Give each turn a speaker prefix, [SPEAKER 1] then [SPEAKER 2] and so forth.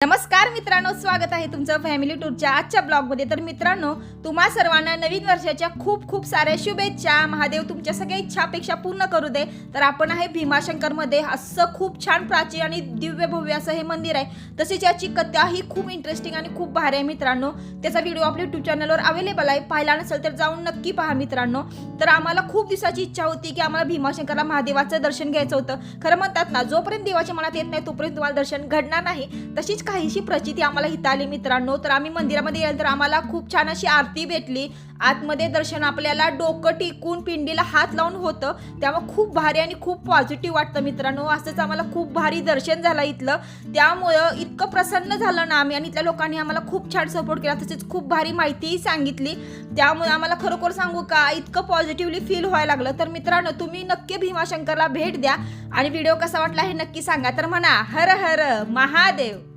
[SPEAKER 1] नमस्कार मित्रांनो स्वागत आहे तुमचं फॅमिली टूरच्या आजच्या ब्लॉगमध्ये. तर मित्रांनो तुम्हा सर्वांना नवीन वर्षाच्या खूप खूप साऱ्या शुभेच्छा. महादेव तुमच्या सगळ्या इच्छापेक्षा पूर्ण करू दे. तर आपण आहे भीमाशंकरमध्ये. असं खूप छान प्राचीन आणि दिव्य भव्य असं हे मंदिर आहे. तसेच याची कथा ही खूप इंटरेस्टिंग आणि खूप भारी आहे मित्रांनो. त्याचा व्हिडिओ आपल्या युट्यूब चॅनलवर अवेलेबल आहे. पाहिला नसेल तर जाऊन नक्की पहा मित्रांनो. तर आम्हाला खूप दिवसाची इच्छा होती की आम्हाला भीमाशंकरला महादेवाचं दर्शन घ्यायचं होतं. खरं म्हणतात ना जोपर्यंत देवाच्या मनात येत नाही तोपर्यंत तुम्हाला दर्शन घडणार नाही. तशीच काहीशी प्रचिती आम्हाला हिताली मित्रांनो. तर आम्ही मंदिरामध्ये गेलो तर आम्हाला खूप छान अशी आरती भेटली. आतमध्ये दर्शन आपल्याला डोकं टिकून पिंडीला हात लावून होतं. त्यामुळे खूप भारी आणि खूप पॉझिटिव्ह वाटतं मित्रांनो. असंच आम्हाला खूप भारी दर्शन झालं इथलं. त्यामुळं इतकं प्रसन्न झालं ना आम्ही आणि इथल्या लोकांनी आम्हाला खूप छान सपोर्ट केला. तसेच खूप भारी माहितीही सांगितली. त्यामुळे आम्हाला खरोखर सांगू का इतकं पॉझिटिव्हली फील व्हायला लागलं. तर मित्रांनो तुम्ही नक्की भीमाशंकरला भेट द्या आणि व्हिडिओ कसा वाटला हे नक्की सांगा. तर म्हणा हर हर महादेव.